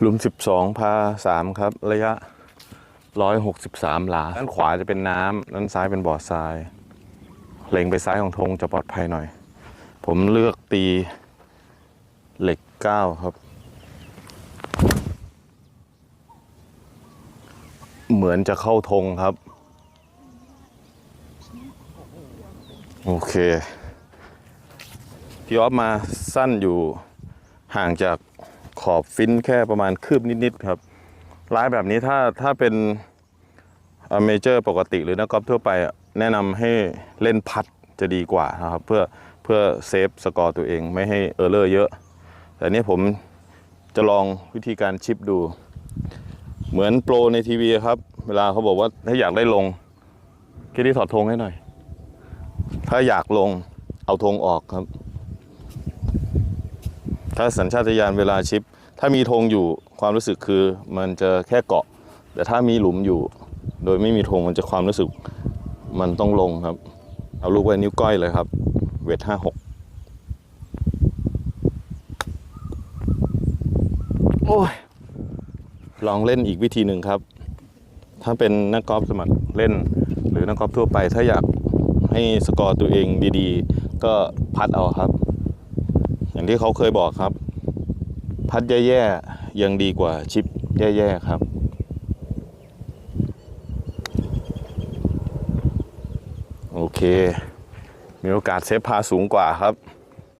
หลุมสิบสองพาสามครับ ระยะร้อยหกสิบสามหลา ด้านขวาจะเป็นน้ำด้านซ้ายเป็นบ่อทราย เล็งไปซ้ายของธงจะปลอดภัยหน่อย ผมเลือกตีเหล็กเก้าครับ เหมือนจะเข้าธงครับ โอเคพี่ออฟมาสั้นอยู่ห่างจาก ขอบฟินแค่ประมาณคืบนิดๆครับร้ายแบบนี้ถ้าถ้าเป็นเมเจอร์ปกติหรือนักกอล์ฟทั่วไปแนะนำให้เล่นพัดจะดีกว่านะครับ เพื่อเพื่อเซฟสกอร์ตัวเองไม่ให้เออร์เลอร์เยอะ แต่อันนี้ผมจะลองวิธีการชิปดู เหมือนโปรในทีวีครับ เวลาเขาบอกว่าถ้าอยากได้ลงคิดที่ถอดธงให้หน่อย ถ้าอยากลงเอาธงออกครับ ถ้าสัญชาตญาณเวลาชิป ถ้ามีธงอยู่ความรู้สึกคือมันจะแค่เกาะ แต่ถ้ามีหลุมอยู่ โดยไม่มีธงมันจะความรู้สึกมันต้องลงครับ เอาลูกไว้นิ้วก้อยเลยครับ เวทห้าหกโอ้ยลองเล่นอีกวิธีหนึ่งครับ ถ้าเป็นนักกอล์ฟสมัครเล่น หรือนักกอล์ฟทั่วไป ถ้าอยากให้สกอร์ตัวเองดีๆ ก็พัดเอาครับ อย่างที่เขาเคยบอกครับ พัดแย่ๆยังดีกว่าชิปแย่ๆครับ โอเค มีโอกาสเซฟพาสูงกว่าครับ